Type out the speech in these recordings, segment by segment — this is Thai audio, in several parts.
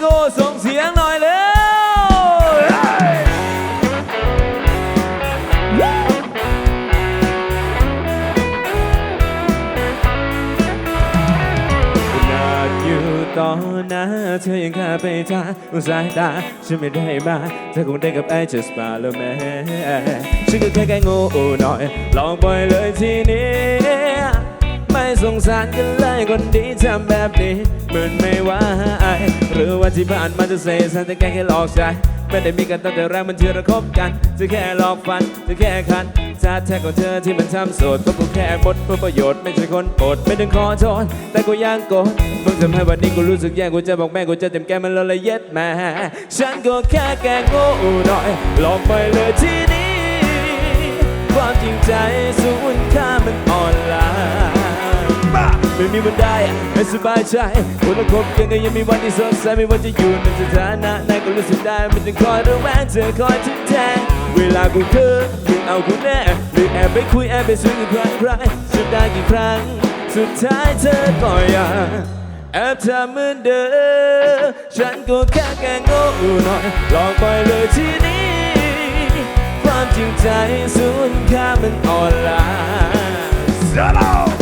โก้ส่งเสียงหน่อยเร็วขนาดอยู่ต่อหน้าเธอยังข้าไปทางสายตาฉันไม่ได้มาเธอคงได้กับไอ้ just smile แล้วแม่ฉันก็แค่แค่โง่หน่อย ลองปล่อยเลยทีนี้ ไม่สงสารกันเลยคนดีทำแบบนี้เหมือนไม่ว่า หรือว่าที่ผ่านมาจะเสียสันแต่แค่แค่หลอกใจไม่ได้มีกันตั้งแต่แรกมันที่เราคบกันจะแค่หลอกฟันจะแค่คันถ้าแท้ของเธอที่มันทำโสดก็กูแค่หมดเพื่อประโยชน์ไม่ใช่คนโปรดไม่ต้องขอโทษแต่กูยังโกรธมึงทำให้วันนี้กูรู้สึกแย่กูจะบอกแม่กูจะเต็มแก้มมันเลยละเย็ดแม่ฉันก็แค่แกงโง่หน่อยหลอกไปเลยที่นี้ความจริงใจสูญค่ามันอ่อนล้า ไม่มีวันได้ไม่สบายใจคนละคบกันก็ยังมีวันที่สดใสไม่ว่าจะอยู่ในสถานะไหนก็รู้สึกได้ไม่ต้องคอยระแวงเธอคอยทิ้งแทงเวลากูเคือมึงเอากูแน่หรือแอบไปคุยแอบไปซื้อกับใครใครสุดได้กี่ครั้ง สุดท้ายเธอก็ยังแอบทำเหมือนเดิมฉันก็แค่แกงโง่หน่อยลองไปเลยที่นี้ความจริงใจสูญค่ามันอ่อนล้าข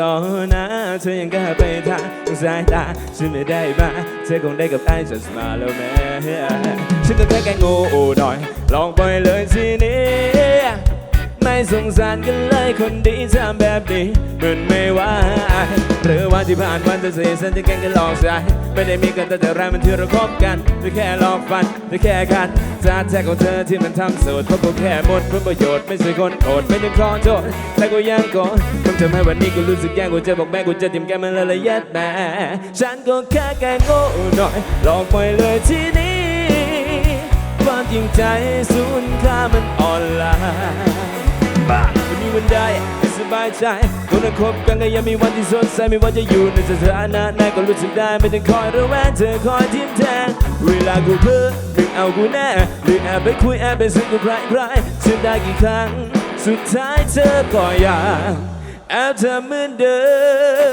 ต่อหน้าเธอยังกล้าไปทางสายตาฉันไม่ได้มาเธอคงได้กับไอ้ just smile แล้วแม่ฉันก็แค่แกงโง่หน่อย ลองปล่อยเลยทีนี้ไม่ สงสารกันเลยคนดีทำแบบนี้เหมือนไม่ว่าหรือว่าที่ผ่านวันจะเสียสันจะแกงกันหลอกใจไม่ได้มีกันตั้งแต่แรกมันที่เราคบกันจะแค่หลอกฟันจะแค่คันจะแท้ของเธอที่มันทำโสดเพราะกูแค่หมดเพื่อประโยชน์ไม่ใช่คนโกรธไม่ได้ขอโทษแต่กูยังโกรธมึงทำให้วันนี้กูรู้สึกแย่กูจะบอกแม่กูจะทิมแกมันละละเอียดแม่ฉันก็แค่แกงโง่หน่อยลองปเลยที่นี้ความจริงใจสูญค่ามันอ่อนล้า บ้าไม่มีวันใดไม่สบายใจคนนั้นคบกันก็ยังมีวันที่สดใสไม่ว่าจะอยู่ในสถานะไหนก็รู้สึกได้ไม่ต้องคอยระแวงเธอคอยทิมแทงเวลากูเพ้อนึกเอากูแน่หรือแอบไปคุยแอบไปซึ้งกับใครใครๆฉันได้กี่ครั้ง สุดท้ายเธอก็ยังแอบเธอเหมือนเดิ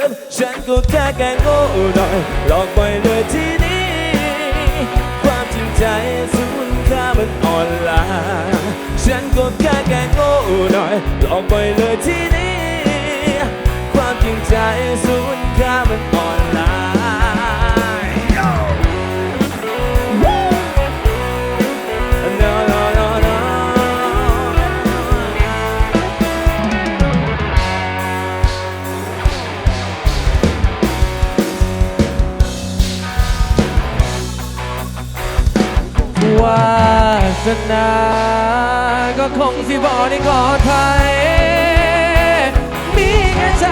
ม ฉันก็แค่แกล้งโง่หน่อยหลอกไปเลยที่นี้ ความจริงใจสูญค่ามันอ่อนล้า ฉันก็แค่แกล้งโง่หน่อยลองไปเลยที่นี้ ความจริงใจสูญค่ามันอ่อนล้า No, no, no, no. วา สนา ก็คงสิบอได้กอดใครมีแค่ใจ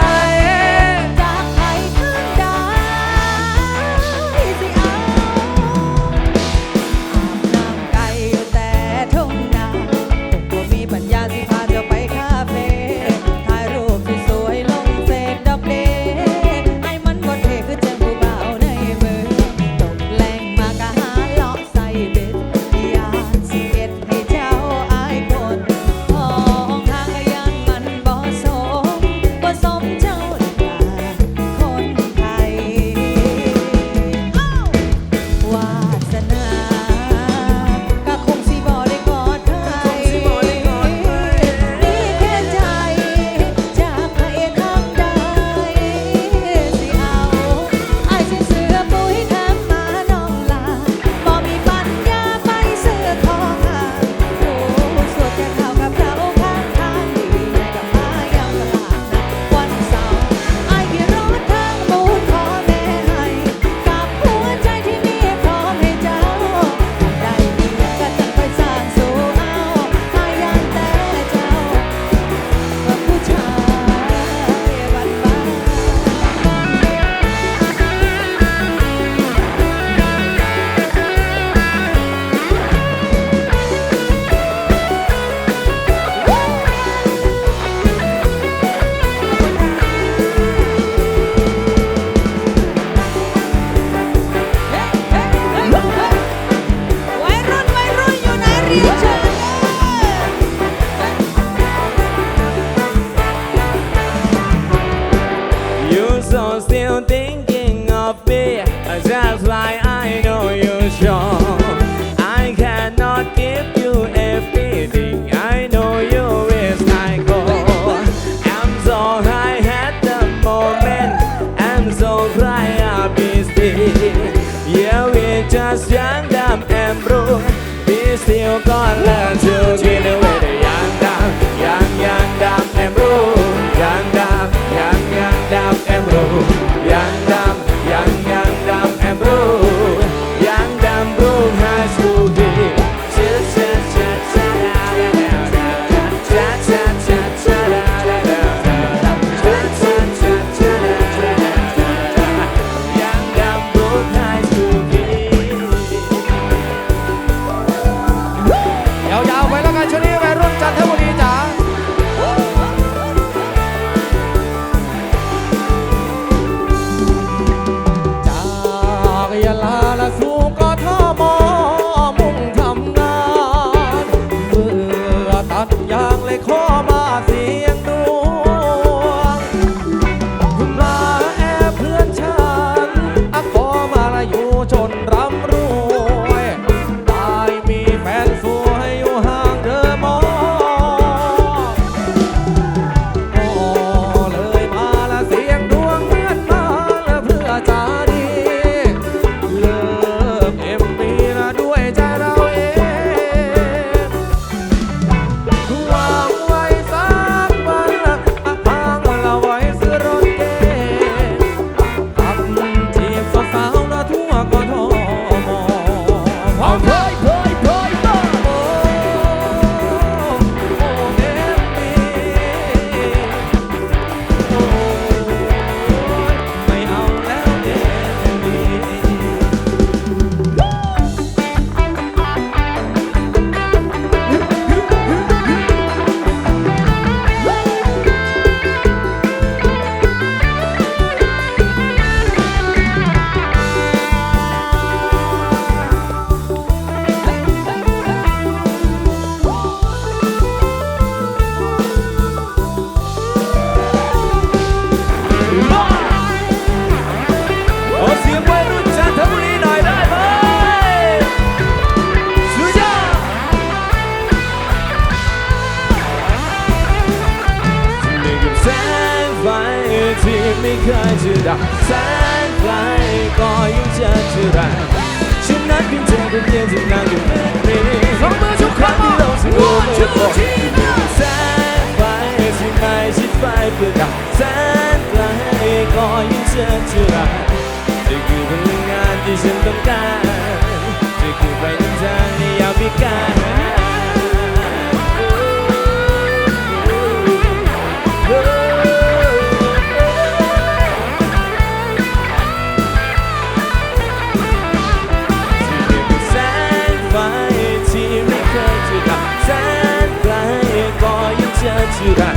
ทุกงานอยู่แบบนี้สองมือทุกครั้งที่เราสงบทุกทีแสนไกลสุดไกลชิดไฟเปลือกแสนไกลก็ยิ่งเชื่อเชื่อจะคือพลังงานที่ฉันต้องการจะคือไปทางทางในยามพิการ misturar.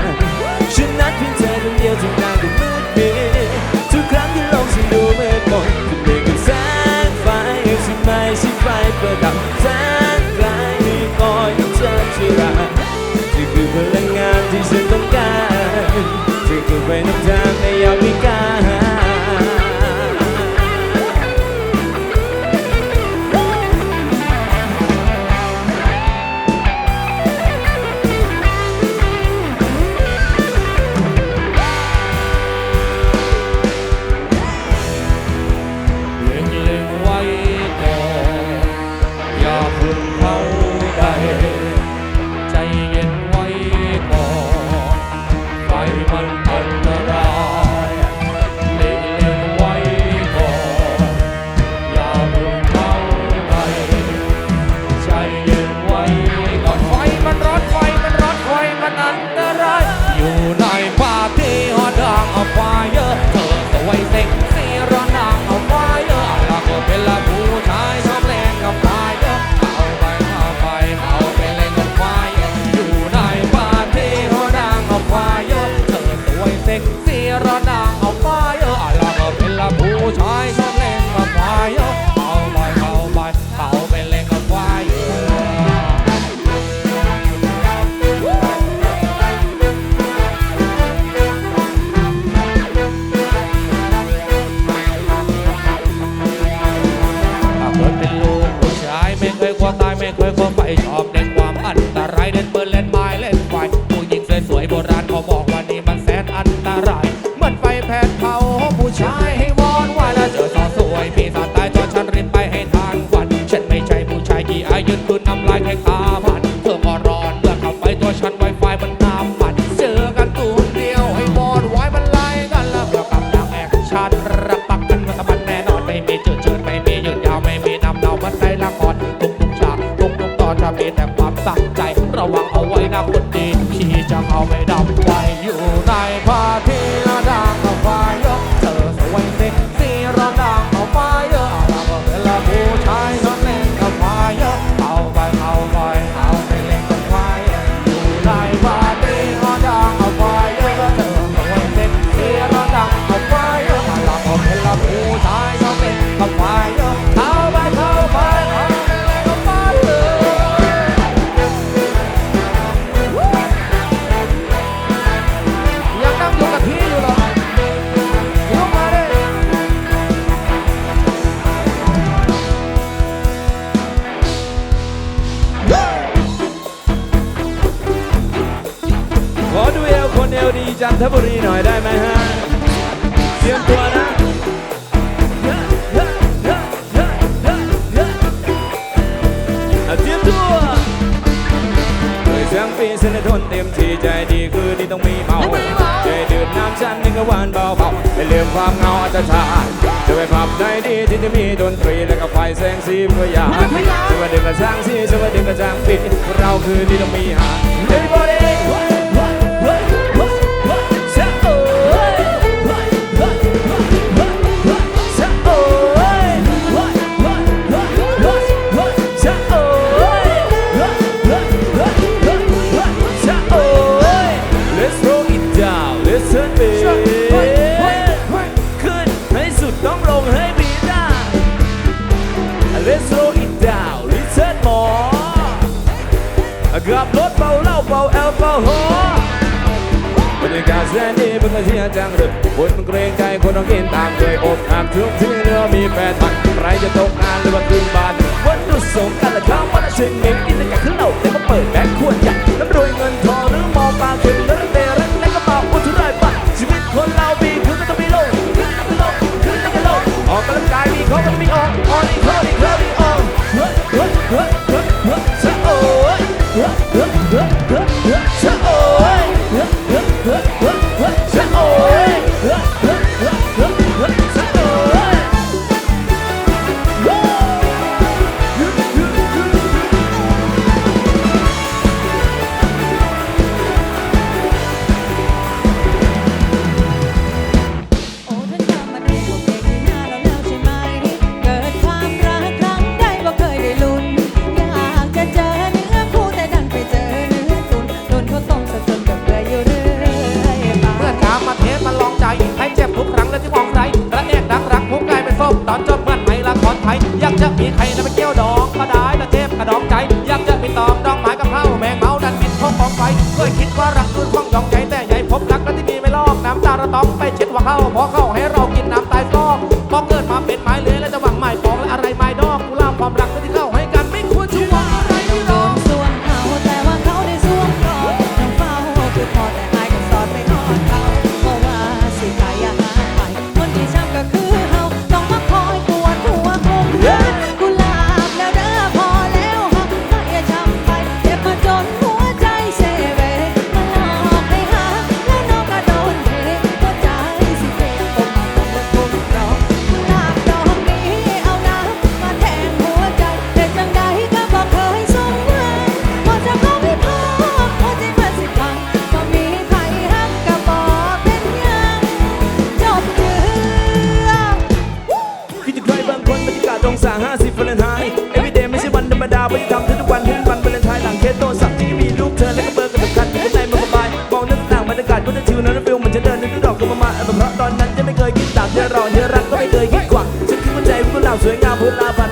บ่ไปชอบได้ เราคือนิรมีหา เาแอลกอฮอล์บรรยากาศแสนดีเพื่อนเชียร์จังหรึคนเกรงใจคนต้องกินตามเคยอกหักทุกที่เรามีแฟนตักใครจะตกงานหรือว่าคืนบานวันดูสงกันละครวันเชิงเหม็นกินแต่กับขึ้นเราแต่ก็เปิดแบงค์ขวดใหญ่น้ำรวยเงินทองหรือมองปลาเข็มแล้วแต่รักแล้วก็เป่าอุทุไรปัดชีวิตคนเรามีขึ้นแล้องไมีลงขึ้นแล้วก็ลงขึ้นแล้วก็ลงออกกำลังกายมีเขาก็มีออกออก Go, go. ต้องไปเช็ดว่าเข้าพอเข้าให้เรา ษา 50ฟาเรนไฮต์ everyday ไม่ใช่วันธรรมดาวันที่ทำทุกวันทุกวันฟาเรนไฮต์หลังเคสโตสับที่มีรูปเธอและก็เบอร์กับสำคัญข้างในมันสบายมองหน้าต่างบรรยากาศก็จะชิวนั้นฟิลเหมือนจะเดินในดอกก็ประมาเป็นเพราะตอนนั้นจะไม่เคยคิดต่างเธอรอเธอรักก็ไม่เคยคิดกว่าฉันคิดว่าใจของเราสวยงามเพื่อลาบัน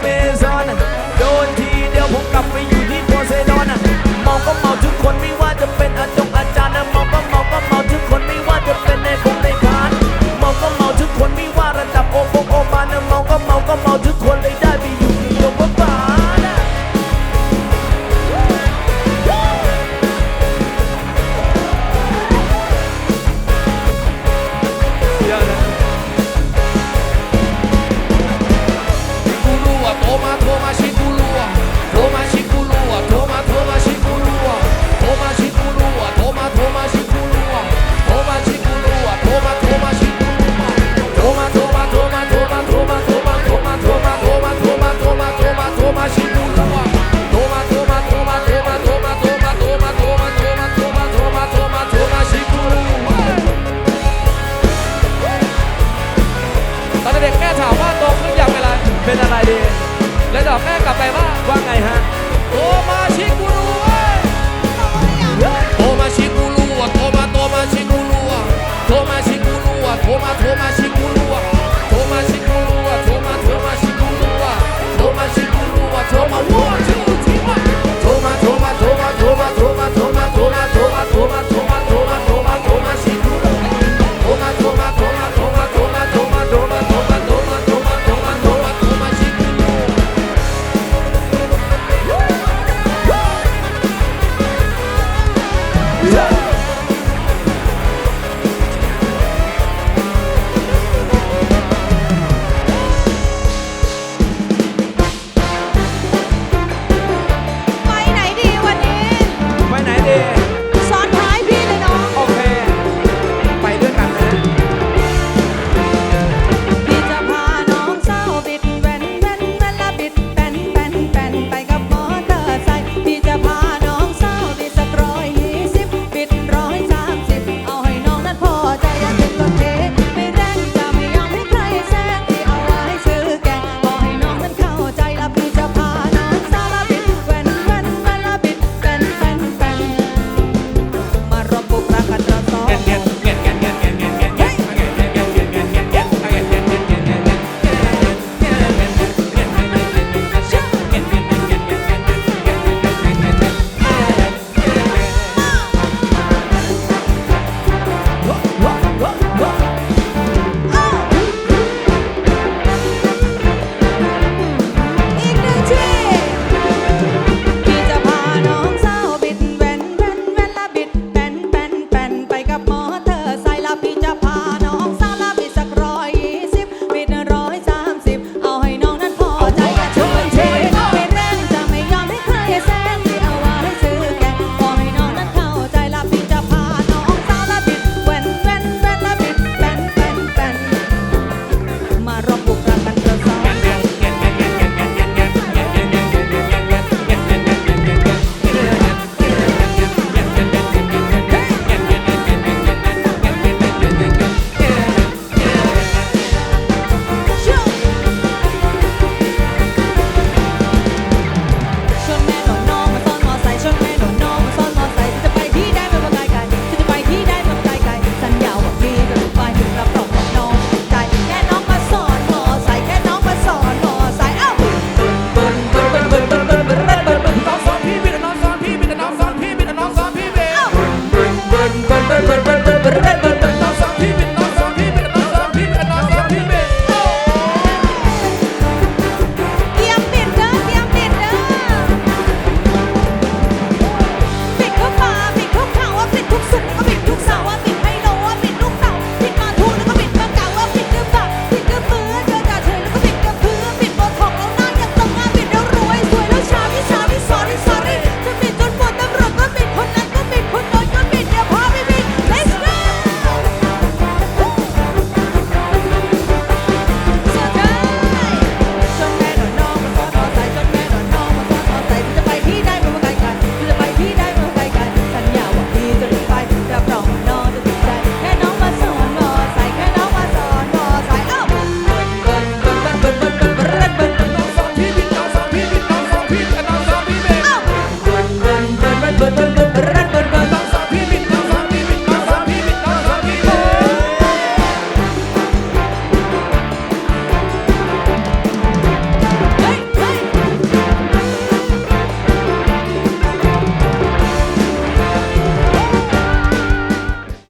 เมซอนโดนทีเดียวผมกลับไปอยู่ที่โพไซดอนเมาก็เมาทุกคนไม่ว่าจะเป็นอาจงอาจารย์เมาก็เมาก็เมาทุกคนไม่ว่าจะเป็นในคงในคานเมาก็เมาทุกคนไม่ว่าระดับโอโอโอปานเมาก็เมาก็เมาทุกคน